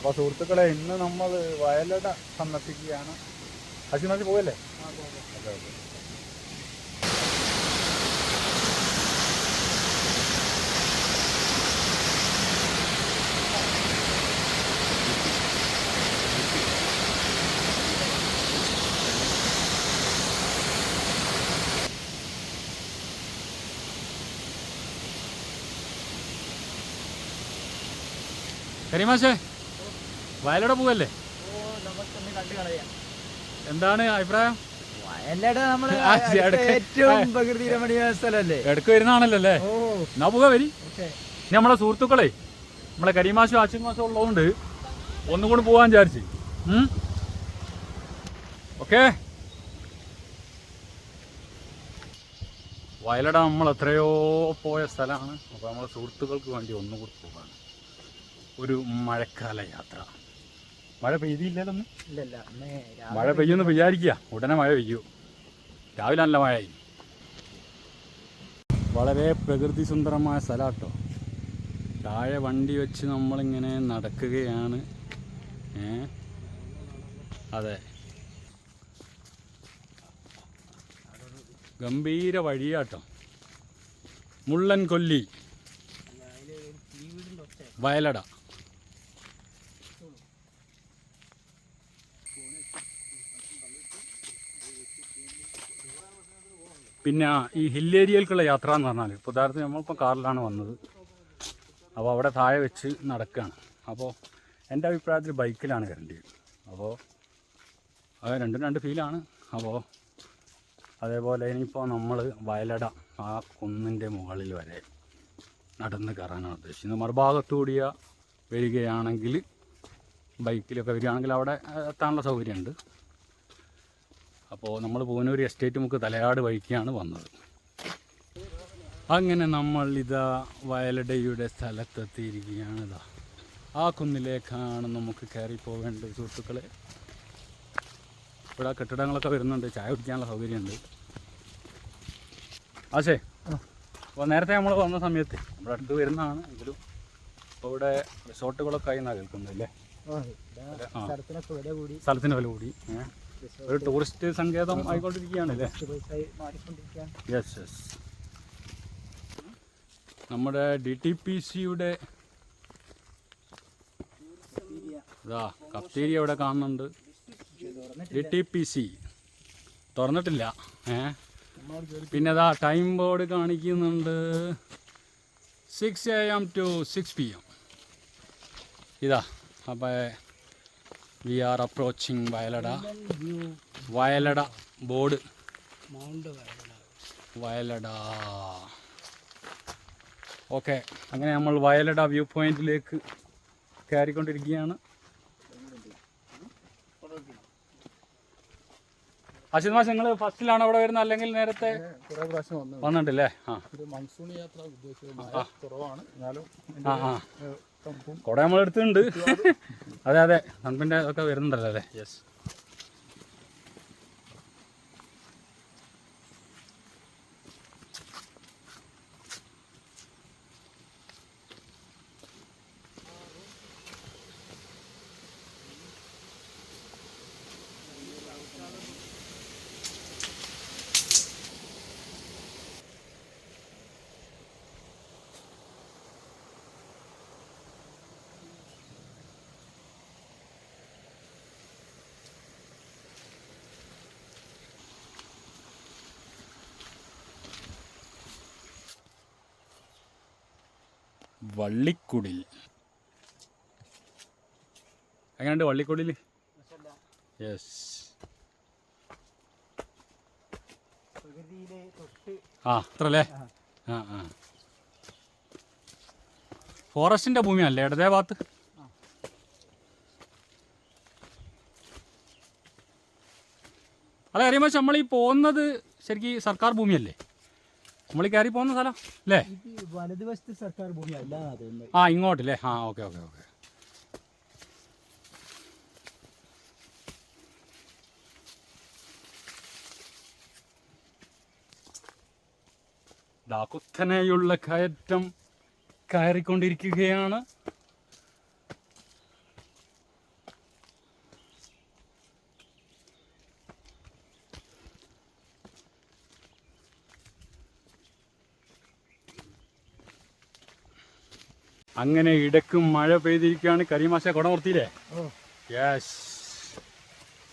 അപ്പോൾ സുഹൃത്തുക്കളെ ഇന്ന് നമ്മൾ വയലട സന്ദർശിക്കുകയാണ്. അശ്വിനാഥ് പോയല്ലേ ഓക്കെ ഓക്കെ. കരീമാശേ വയലട പോവല്ലേ? എന്താണ് അഭിപ്രായം? ഇടയ്ക്ക് വരുന്നതാണല്ലോ അല്ലേ? എന്നാ പോകാ വരി. നമ്മളെ സുഹൃത്തുക്കളെ നമ്മളെ കരിമാശം അശ്വിൻ മാസം ഉള്ളതുകൊണ്ട് ഒന്നും കൂടി പോകാൻ വിചാരിച്ച്. ഓക്കേ. വയലട നമ്മൾ എത്രയോ പോയ സ്ഥലമാണ്. അപ്പോൾ നമ്മളെ സുഹൃത്തുക്കൾക്ക് വേണ്ടി ഒന്നുകൂടി പോകാണ് ഒരു മഴക്കാല യാത്ര മഴ പെയ്തില്ലല്ലോ മഴ പെയ്യുമെന്ന് വിചാരിക്കുക. ഉടനെ മഴ പെയ്യൂ. രാവിലെ നല്ല മഴയായി. വളരെ പ്രകൃതി സുന്ദരമായ സ്ഥലം കേട്ടോ താഴെ വണ്ടി വെച്ച് നമ്മളിങ്ങനെ നടക്കുകയാണ്. ഏ? അതെ. ഗംഭീര വഴിയാട്ടോ. മുള്ളൻ കൊല്ലി വയലട. പിന്നെ ഈ ഹിൽ ഏരിയയിലേക്കുള്ള യാത്ര എന്ന് പറഞ്ഞാൽ ഇപ്പോൾ ഉദാഹരണത്തിന് നമ്മളിപ്പോൾ കാറിലാണ് വന്നത്. അപ്പോൾ അവിടെ താഴെ വെച്ച് നടക്കുകയാണ് അപ്പോൾ എന്റെ അഭിപ്രായത്തിൽ ബൈക്കിലാണ് വരേണ്ടത് അപ്പോൾ അത് രണ്ടും രണ്ട് ഫീലാണ് അപ്പോൾ അതേപോലെ ഇനിയിപ്പോൾ നമ്മൾ വയലട ആ കുന്നിന്റെ മുകളിൽ വരെ നടന്ന് കയറാനാണ് ഉദ്ദേശിക്കുന്നത് മറുഭാഗത്തുകൂടിയ വരികയാണെങ്കിൽ ബൈക്കിലൊക്കെ വരികയാണെങ്കിൽ അവിടെ എത്താനുള്ള സൗകര്യമുണ്ട് അപ്പോൾ നമ്മൾ പൂനൂർ എസ്റ്റേറ്റ് നമുക്ക് തലയാട് വഴിക്കാണ് വന്നത്. അങ്ങനെ നമ്മൾ ഇതാ വയലടയുടെ സ്ഥലത്തെത്തിയിരിക്കുകയാണ് ഇതാ. ആ കുന്നിലേക്കാണ് നമുക്ക് കയറി പോകേണ്ടത് സുഹൃത്തുക്കളെ. ഇവിടെ കെട്ടിടങ്ങളൊക്കെ വരുന്നുണ്ട് ചായ കുടിക്കാനുള്ള സൗകര്യമുണ്ട്. ആശേ അപ്പോൾ നേരത്തെ നമ്മൾ വന്ന സമയത്ത് നമ്മുടെ അടുത്ത് വരുന്നതാണ് എങ്കിലും ഇപ്പോൾ ഇവിടെ റിസോർട്ടുകളൊക്കെ ആയി എന്നാണ് കേൾക്കുന്നത് അല്ലേ? സ്ഥലത്തിന് വില കൂടി? ഒരു ടൂറിസ്റ്റ് സങ്കേതം ആയിക്കൊണ്ടിരിക്കുകയാണ് യെസ് യെസ് നമ്മുടെ ഡി ടി പി സിയുടെ ഇതാ അവിടെ കാണുന്നുണ്ട്. ഡി ടി പി സി തുറന്നിട്ടില്ല. ഏ? പിന്നെ അതാ ടൈം ബോർഡ് കാണിക്കുന്നുണ്ട്. Six A M to six P M ഇതാ അപ്പോൾ we are approaching Vayalada Vayalada board mount Vayalada okay അങ്ങനെ നമ്മൾ വയലട വ്യൂ പോയിന്റിലേക്ക് കയറിക്കൊണ്ടിരിക്കുകയാണ്. അശ്വിൻ മാസം നിങ്ങൾ ഫസ്റ്റിലാണ് അവിടെ വരുന്നത്? അല്ലെങ്കിൽ നേരത്തെ വന്നിട്ടില്ലേ? മൺസൂൺ യാത്ര ഉദ്ദേശിച്ചത്. കുറവാണ്. എന്നാലും കുറെ നമ്മൾ എടുത്തിട്ടുണ്ട് അതെ അതെ. അമ്പിന്റെ ഒക്കെ വരുന്നുണ്ടല്ലോ അല്ലേ? യെസ് വള്ളിക്കുടിൽ. എങ്ങനെയുണ്ട് വള്ളിക്കുടിൽ? യെസ് ആ അത്ര അല്ലേ ആ ആ. ഫോറസ്റ്റിന്റെ ഭൂമിയല്ലേ ഇടതേ ഭാഗത്ത്? അതെ അറിയുമ്പോൾ നമ്മൾ ഈ പോകുന്നത് ശരിക്കും സർക്കാർ ഭൂമിയല്ലേ? നമ്മൾ ഈ കയറി പോകുന്ന സ്ഥലം അല്ലേ? ഇത് വലതുവശത്ത് സർക്കാർ ഭൂമി അല്ല ആ ഇങ്ങോട്ടല്ലേ ആ ഓക്കെ ഓക്കെ ഓക്കെ. കുത്തനെയുള്ള കയറ്റം കയറിക്കൊണ്ടിരിക്കുകയാണ്. അങ്ങനെ ഇടക്കും മഴ പെയ്തിരിക്കുകയാണ് കരിമാശ കുട നിർത്തിയില്ലേ യെസ്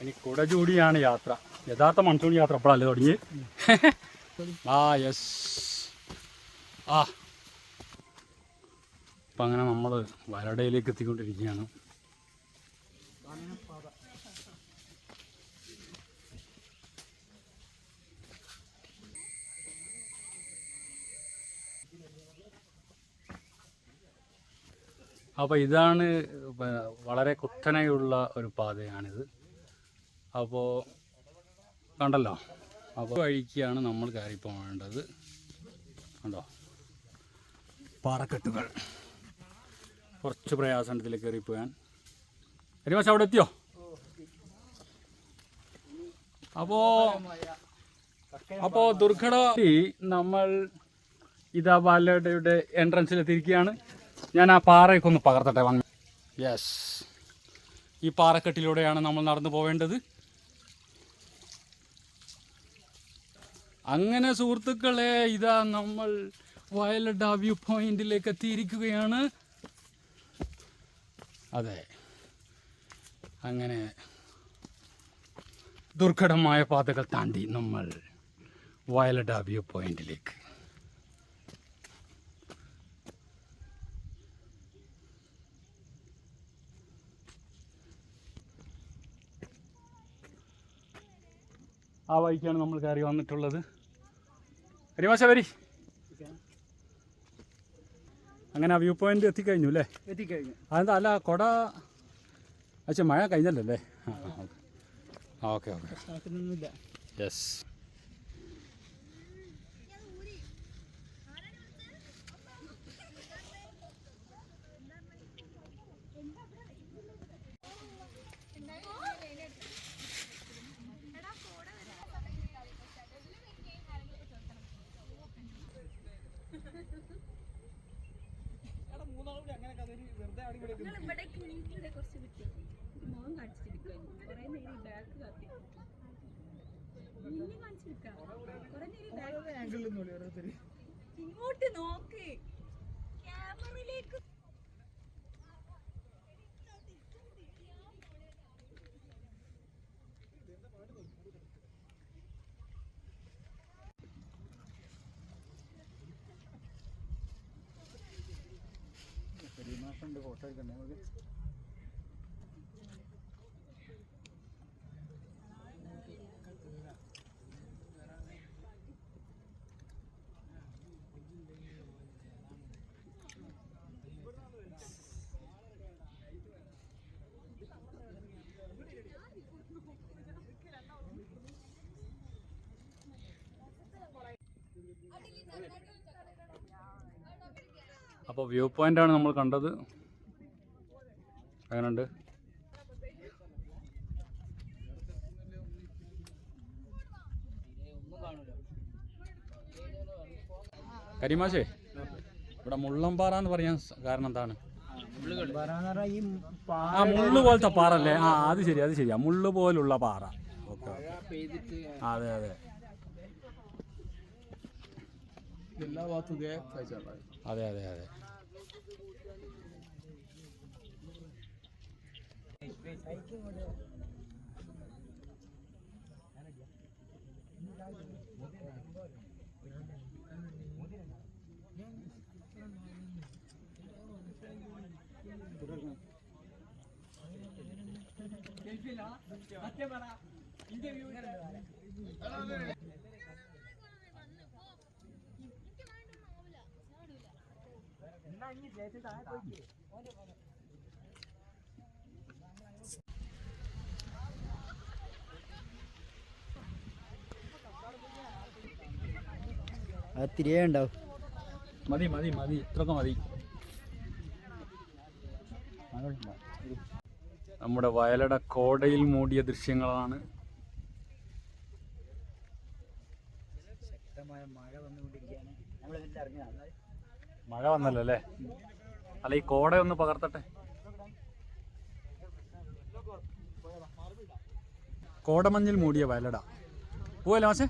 ഇനി കുട ചൂടിയാണ് യാത്ര. യഥാർത്ഥ മൺസൂൺ യാത്ര അപ്പോഴല്ലേ തുടങ്ങി? ആ യെസ് ആ. അപ്പം അങ്ങനെ നമ്മൾ വരടയിലേക്ക് എത്തിക്കൊണ്ടിരിക്കുകയാണ്. അപ്പോൾ ഇതാണ് വളരെ കുത്തനെയുള്ള ഒരു പാതയാണിത്. അപ്പോൾ കണ്ടല്ലോ? അപ്പോൾ വഴിക്കാണ് നമ്മൾ കയറി പോകേണ്ടത് കണ്ടോ? പാറക്കെട്ടുകൾ. കുറച്ച് പ്രയാസത്തിൽ ഇതിൽ കയറി പോകാൻ കരിമാശം അവിടെ എത്തിയോ? അപ്പോൾ അപ്പോൾ ദുർഘട നമ്മൾ ഇതാ ബാലയുടെ എൻട്രൻസിൽ എത്തിയിരിക്കുകയാണ് ഞാൻ ആ പാറയൊക്കെ ഒന്ന് പകർത്തട്ടെ വന്ന്. യെസ് ഈ പാറക്കെട്ടിലൂടെയാണ് നമ്മൾ നടന്നു പോവേണ്ടത്. അങ്ങനെ സുഹൃത്തുക്കളെ ഇതാ നമ്മൾ വയലഡ വ്യൂ പോയിന്റിലേക്ക് എത്തിയിരിക്കുകയാണ്. അതെ. അങ്ങനെ ദുർഘടമായ പാതകൾ താണ്ടി നമ്മൾ വയലഡ വ്യൂ പോയിന്റിലേക്ക്. ആ വഴിക്കാണ് നമ്മൾ കയറി വന്നിട്ടുള്ളത്. കരിമാശ വരി. അങ്ങനെ ആ വ്യൂ പോയിന്റ് എത്തിക്കഴിഞ്ഞു അല്ലേ? എത്തിക്കഴിഞ്ഞു. അതെന്താ അല്ല കൊട അച്ഛ മഴ കഴിഞ്ഞല്ലേ അല്ലേ? ആ ഓക്കെ. ഓക്കെ യെസ് നിന്നെ കാണിച്ചിരിക്കാം കുറെ നേരം ഫോട്ടോ ഇങ്ങോട്ട് നോക്ക്. അപ്പോൾ വ്യൂ പോയിന്റാണ് നമ്മൾ കണ്ടത്. അങ്ങനെയുണ്ട് കരിമാശേ ഇവിടെ മുള്ളംപാറ എന്ന് പറയാൻ കാരണം എന്താണ്? ആ മുള്ളു പോലത്തെ പാറ അല്ലേ? ആ അത് ശരി അത് ശരിയാ. മുള്ളു പോലുള്ള പാറ. ഓക്കെ അതെ അതെ. എല്ലാ ഭാഗത്തും അതെ അതെ അതെ. അത് തിരികെ ഉണ്ടാവും. മതി മതി മതി. ഇത്രയൊക്കെ മതി. നമ്മുടെ വയലട കോടയിൽ മൂടിയ ദൃശ്യങ്ങളാണ്. ശക്തമായ മഴ വന്നുകൊണ്ടിരിക്കുകയാണ്. നമ്മൾ ഇതിൽ മഴ വന്നല്ലോ അല്ലേ അല്ല ഈ കോട ഒന്ന് പകർത്തട്ടെ. കോടമഞ്ഞിൽ മൂടിയ വയലട. പോവല്ലേ മാഷേ?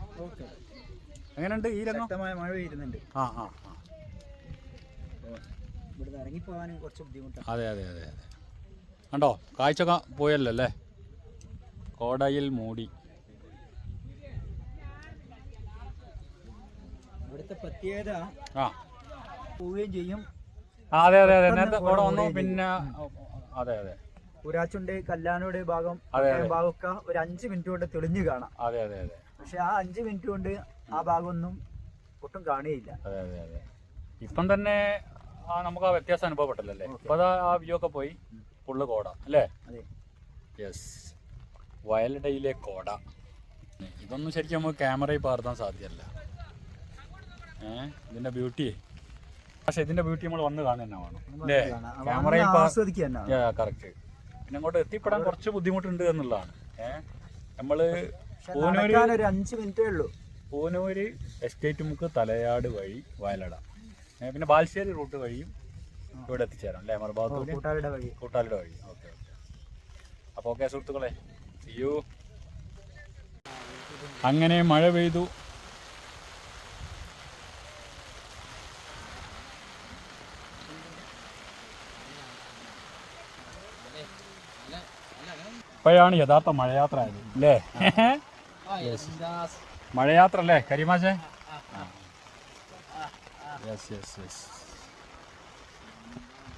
എങ്ങനെയുണ്ട് ഈ രംഗം? മഴ പെയ്യുന്നുണ്ട്. ആ ആ ആ. ഇവിടുന്ന് ഇറങ്ങിപ്പോകാൻ കുറച്ച് ബുദ്ധിമുട്ടാണ്. അതെ അതെ അതെ അതെ. കണ്ടോ? കാഴ്ച പോയല്ലോ അല്ലേ? കോടയിൽ മൂടി. ഇവിടുത്തെ പ്രത്യേകത ആ. പോവുകയും ചെയ്യും. അതെ അതെ അതെ. നേരത്തെ പെട്ടെന്ന് വന്നു പിന്നെ അതെ അതെ. ഊരാച്ചുണ്ട് കല്ലാനോട് ഭാഗം ഭാഗമൊക്കെ ഒരു അഞ്ച് മിനിറ്റ് കൊണ്ട് തെളിഞ്ഞു കാണാം. അതെ അതെ അതെ. പക്ഷെ ആ അഞ്ച് മിനിറ്റ് കൊണ്ട് ആ ഭാഗമൊന്നും ഒട്ടും കാണുകയില്ല. അതെ അതെ അതെ. ഇപ്പം തന്നെ ആ നമുക്ക് ആ വ്യത്യാസം അനുഭവപ്പെട്ടല്ലേ ഇപ്പൊ ആ വ്യൂ ഒക്കെ പോയി ഫുള്ള് കോട അല്ലേ? അതെ. യെസ് വയലടയിലെ കോട. ഇതൊന്നും ശരിക്കും നമുക്ക് ക്യാമറയിൽ പകർത്താൻ സാധ്യമല്ല ഏഹ് ഇതിന്റെ ബ്യൂട്ടി പക്ഷെ ഇതിന്റെ ബ്യൂട്ടി നമ്മൾ വന്ന് കാണുക വേണം. അല്ലേ? ക്യാമറയിൽ കറക്റ്റ് പിന്നെ അങ്ങോട്ട് എത്തിപ്പെടാൻ കുറച്ച് ബുദ്ധിമുട്ടുണ്ട് എന്നുള്ളതാണ്. നമ്മൾ പൂനൂര് അഞ്ച് മിനിറ്റേ ഉള്ളൂ. പൂനൂര് എസ്റ്റേറ്റ് മുക്ക് തലയാട് വഴി വയലട. പിന്നെ ബാൽശ്ശേരി റൂട്ട് വഴിയും ഇവിടെ എത്തിച്ചേരാം അല്ലേ? മറുഭാഗത്തൂര് കൂട്ടാരുടെ വഴി. കൂട്ടാലിയുടെ വഴി. Okay okay. അപ്പോൾ ഓക്കെ സുഹൃത്തുക്കളെ അങ്ങനെ മഴ പെയ്തു. ഇപ്പോഴാണ് യഥാർത്ഥ മഴയാത്ര ആയത് അല്ലേ മഴയാത്ര അല്ലേ കരിമാശേ യെസ് യെസ് യെസ്